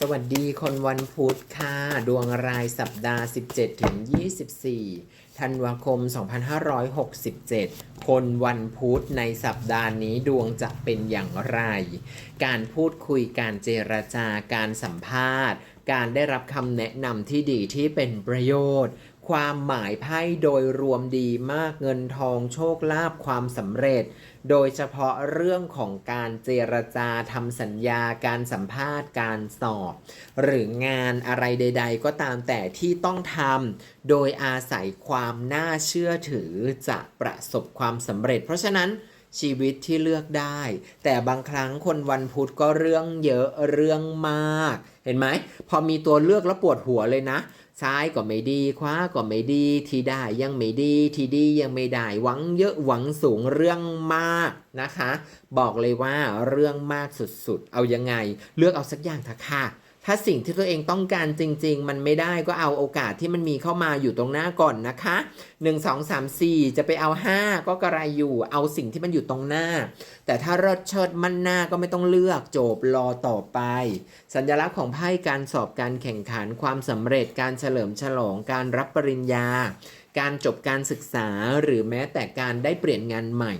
สวัสดีคนวันพุธค่ะ ดวงรายสัปดาห์ 17 ถึง 24 ธันวาคม 2567 คนวันพุธในสัปดาห์นี้ดวงจะเป็นอย่างไร การพูดคุยการเจรจาการสัมภาษณ์ การได้รับคำแนะนำที่ดีที่เป็นประโยชน์ ความหมายไพ่โดยรวมดีมากเงินทองโชคลาภความสำเร็จ โดยเฉพาะเรื่องของการเจรจาทำสัญญาการสัมภาษณ์การสอบ หรืองานอะไรใด ๆ ก็ตามแต่ที่ต้องทำโดยอาศัยความน่าเชื่อถือจะประสบความสำเร็จ เพราะฉะนั้นชีวิตที่เลือกได้ แต่บางครั้งคนวันพุธก็เรื่องเยอะเรื่องมาก เห็นไหม พอมีตัวเลือกแล้วปวดหัวเลยนะ ซ้ายก็ไม่ดีขวาก็ไม่ดี ที่ได้ยังไม่ดี ที่ดียังไม่ได้ หวังเยอะหวังสูงเรื่องมากนะคะ บอกเลยว่าเรื่องมากสุดๆ เอายังไง เลือกเอาสักอย่างเถอะค่ะ ถ้าสิ่งที่ตัวเองต้องการจริง ๆ มันไม่ได้ก็เอาโอกาสที่มันมีเข้ามาอยู่ตรงหน้าก่อนนะคะ 1 2 3 4 จะไปเอา 5 ก็กระไรอยู่ เอาสิ่งที่มันอยู่ตรงหน้า แต่ถ้าเลิศเชิดมันหน้าก็ไม่ต้องเลือกจบรอต่อไป สัญลักษณ์ของไพ่การสอบการแข่งขันความสำเร็จการเฉลิมฉลองการรับปริญญา การจบการศึกษาหรือแม้แต่การได้เปลี่ยนงานใหม่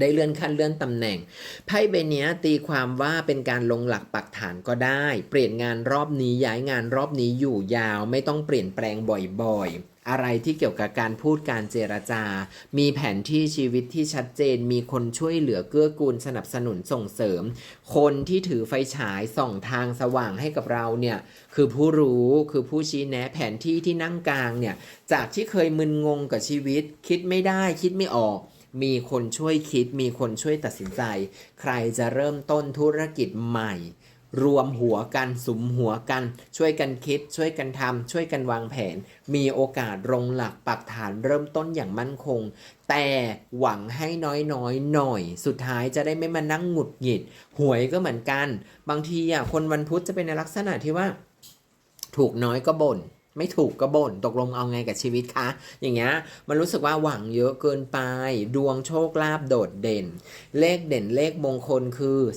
ได้เลื่อนขั้นเลื่อนตำแหน่ง ไพ่ใบนี้ตีความว่าเป็นการลงหลักปักฐานก็ได้ เปลี่ยนงานรอบนี้ย้ายงานรอบนี้อยู่ยาว ไม่ต้องเปลี่ยนแปลงบ่อยๆ อะไรที่เกี่ยวกับการพูดการเจรจา มีแผนที่ชีวิตที่ชัดเจน มีคนช่วยเหลือเกื้อกูลสนับสนุนส่งเสริม คนที่ถือไฟฉายส่องทางสว่างให้กับเราเนี่ยคือผู้รู้คือผู้ชี้แนะแผนที่ที่นั่งกลางเนี่ยจากที่เคยมึนงงกับชีวิต คิดไม่ได้คิดไม่ออก มีคนช่วยคิด มีคนช่วยตัดสินใจ ใครจะเริ่มต้นธุรกิจใหม่ รวมหัวกันสุมหัวกัน ช่วยกันคิด ช่วยกันทำช่วยกันวางแผน มีโอกาสลงหลักปักฐานเริ่มต้นอย่างมั่นคง แต่หวังให้น้อยๆหน่อย สุดท้ายจะได้ไม่มานั่งหงุดหงิด หวยก็เหมือนกัน บางทีอะคนวันพุธจะเป็นในลักษณะที่ว่า ถูกน้อยก็บ่น ไม่ถูกก็บ่นตกลงเอาไงกับชีวิตคะ อย่างเงี้ยมันรู้สึกว่าหวังเยอะเกินไป ดวงโชคลาภโดดเด่น เลขเด่นเลขมงคลคือ 4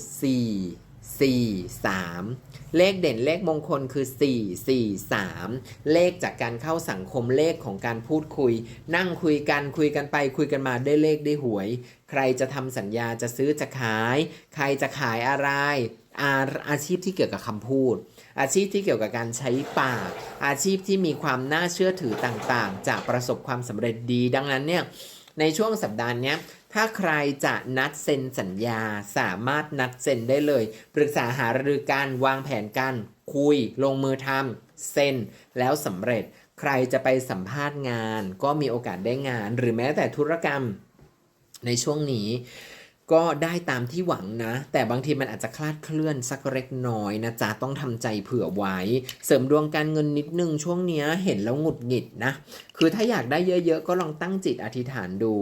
4 3 เลขเด่นเลขมงคลคือ 4 4 3 เลขจากการเข้าสังคมเลขของการพูดคุย นั่งคุยกันคุยกันไปคุยกันมาได้เลขได้หวย ใครจะทำสัญญาจะซื้อจะขาย ใครจะขายอะไร อาอาชีพที่เกี่ยวกับคำพูด อาชีพที่เกี่ยวกับการใช้ปาก อาชีพที่มีความน่าเชื่อถือต่างๆ จะประสบความสำเร็จดี ดังนั้นเนี่ยในช่วงสัปดาห์นี้ถ้าใครจะนัดเซ็นสัญญาสามารถนัดเซ็นได้เลย ปรึกษาหารือการวางแผนกันคุย ลงมือทำเซ็นแล้วสำเร็จ ใครจะไปสัมภาษณ์งาน ก็มีโอกาสได้งาน หรือแม้แต่ธุรกรรมในช่วงนี้ ก็ได้ตามที่หวังนะ แต่บางทีมันอาจจะคลาดเคลื่อนสักเล็กน้อยนะจ๊ะต้องทำใจเผื่อไว้ เสริมดวงการเงินนิดนึงช่วงนี้เห็นแล้วหงุดหงิดนะ คือถ้าอยากได้เยอะๆ ก็ลองตั้งจิตอธิษฐานดู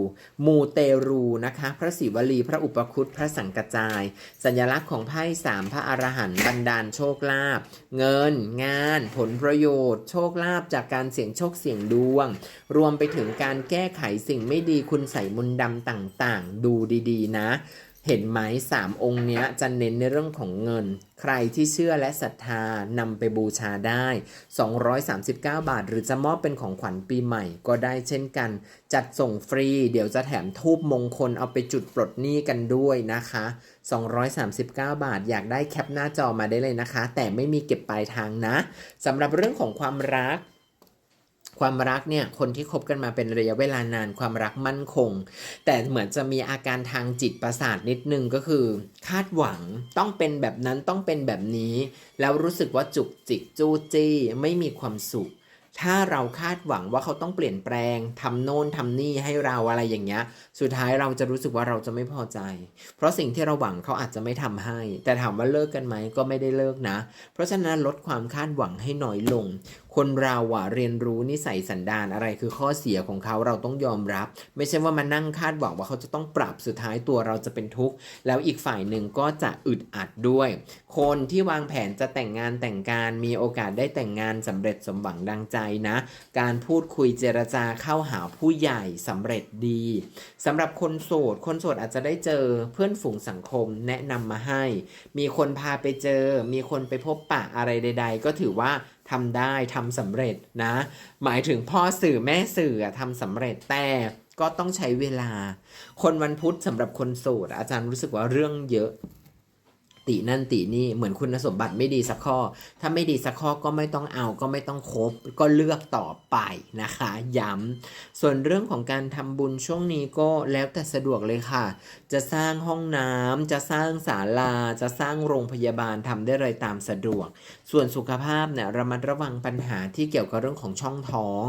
มูเตรูนะคะ พระศิวลี พระอุปคุตพระสังกจาย สัญลักษณ์ของไพ่สามพระอรหันต์บันดาลโชคลาภเงิน งาน ผลประโยชน์ โชคลาภจากการเสี่ยงโชคเสี่ยงดวง รวมไปถึงการแก้ไขสิ่งไม่ดีคุณใส่มนต์ดำต่างๆ ดูดีๆ นะเห็นไหมสามองค์เนี้ยจะเน้นในเรื่องของเงิน ใครที่เชื่อและศรัทธานำไปบูชาได้ 239 บาท หรือจะมอบเป็นของขวัญปีใหม่ก็ได้เช่นกัน จัดส่งฟรี เดี๋ยวจะแถมทูบมงคลเอาไปจุดปลดหนี้กันด้วยนะคะ 239 บาท อยากได้แคปหน้าจอมาได้เลยนะคะ แต่ไม่มีเก็บปลายทางนะสำหรับเรื่องของความรัก ความรักเนี่ยคนที่คบกันมาเป็นระยะเวลานานความรักมั่นคง แต่เหมือนจะมีอาการทางจิตประสาทนิดนึงก็คือ คาดหวังต้องเป็นแบบนั้นต้องเป็นแบบนี้ แล้วรู้สึกว่าจุกจิกจู้จี้ไม่มีความสุข ถ้าเราคาดหวังว่าเขาต้องเปลี่ยนแปลงทำโน่นทำนี่ให้เราอะไรอย่างเงี้ย สุดท้ายเราจะรู้สึกว่าเราจะไม่พอใจ เพราะสิ่งที่เราหวังเขาอาจจะไม่ทำให้ แต่ถามว่าเลิกกันไหมก็ไม่ได้เลิกนะ เพราะฉะนั้นลดความคาดหวังให้น้อยลง คนเราอะเรียนรู้นิสัยสันดานอะไรคือข้อเสียของเขาเราต้องยอมรับ ไม่ใช่ว่ามานั่งคาดหวังว่าเขาจะต้องปรับสุดท้ายตัวเราจะเป็นทุกข์แล้วอีกฝ่ายหนึ่งก็จะอึดอัดด้วย คนที่วางแผนจะแต่งงานแต่งการมีโอกาสได้แต่งงานสำเร็จสมหวังดังใจนะ การพูดคุยเจรจาเข้าหาผู้ใหญ่สำเร็จดีสำหรับคนโสด คนโสดอาจจะได้เจอเพื่อนฝูงสังคมแนะนำมาให้ มีคนพาไปเจอ มีคนไปพบปะอะไรใด ๆ ก็ถือว่าทำได้ทำสำเร็จนะ หมายถึงพ่อสื่อแม่สื่อทำสำเร็จแต่ก็ต้องใช้เวลา คนวันพุธสำหรับคนโสด อาจารย์รู้สึกว่าเรื่องเยอะ ตินั่นตินี่เหมือนคุณสมบัติไม่ดีสักข้อ ถ้าไม่ดีสักข้อก็ไม่ต้องเอาก็ไม่ต้องคบก็เลือกต่อไปนะคะ ย้ำส่วนเรื่องของการทำบุญช่วงนี้ก็แล้วแต่สะดวกเลยค่ะ จะสร้างห้องน้ำจะสร้างศาลา จะสร้างโรงพยาบาลทำได้เลยตามสะดวก ส่วนสุขภาพเนี่ยระมัดระวังปัญหาที่เกี่ยวกับเรื่องของช่องท้อง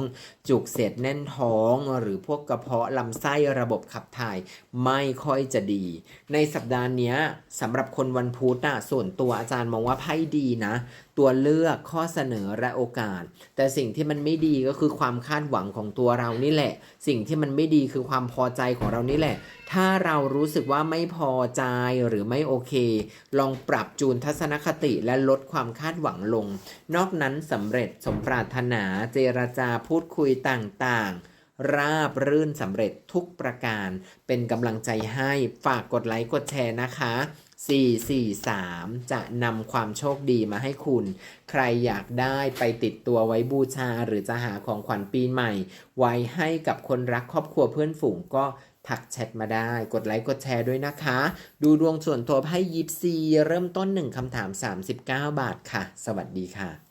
จุกเสียดแน่นท้อง หรือพวกกระเพาะลำไส้ระบบขับถ่าย ไม่ค่อยจะดี ในสัปดาห์นี้สำหรับคนวันพุธน่ะส่วนตัวอาจารย์มองว่าไพ่ดีนะ ตัวเลือกข้อเสนอและโอกาส แต่สิ่งที่มันไม่ดีก็คือความคาดหวังของตัวเรานี่แหละ สิ่งที่มันไม่ดีคือความพอใจของเรานี่แหละ ถ้าเรารู้สึกว่าไม่พอใจหรือไม่โอเค ลองปรับจูนทัศนคติและลดความคาดหวังลง นอกนั้นสำเร็จสมปรารถนาเจรจาพูดคุยต่างๆราบรื่นสำเร็จทุกประการ เป็นกำลังใจให้ฝากกดไลค์กดแชร์นะคะ 443 จะนำความโชคดีมาให้คุณ ใครอยากได้ไปติดตัวไว้บูชา หรือจะหาของขวัญปีใหม่ ไว้ให้กับคนรักครอบครัวเพื่อนฝูงก็ทักแชทมาได้ กดไลค์กดแชร์ด้วยนะคะ ดูดวงส่วนตัวให้ยิปซีเริ่มต้น 1คำถาม 39 บาทค่ะ สวัสดีค่ะ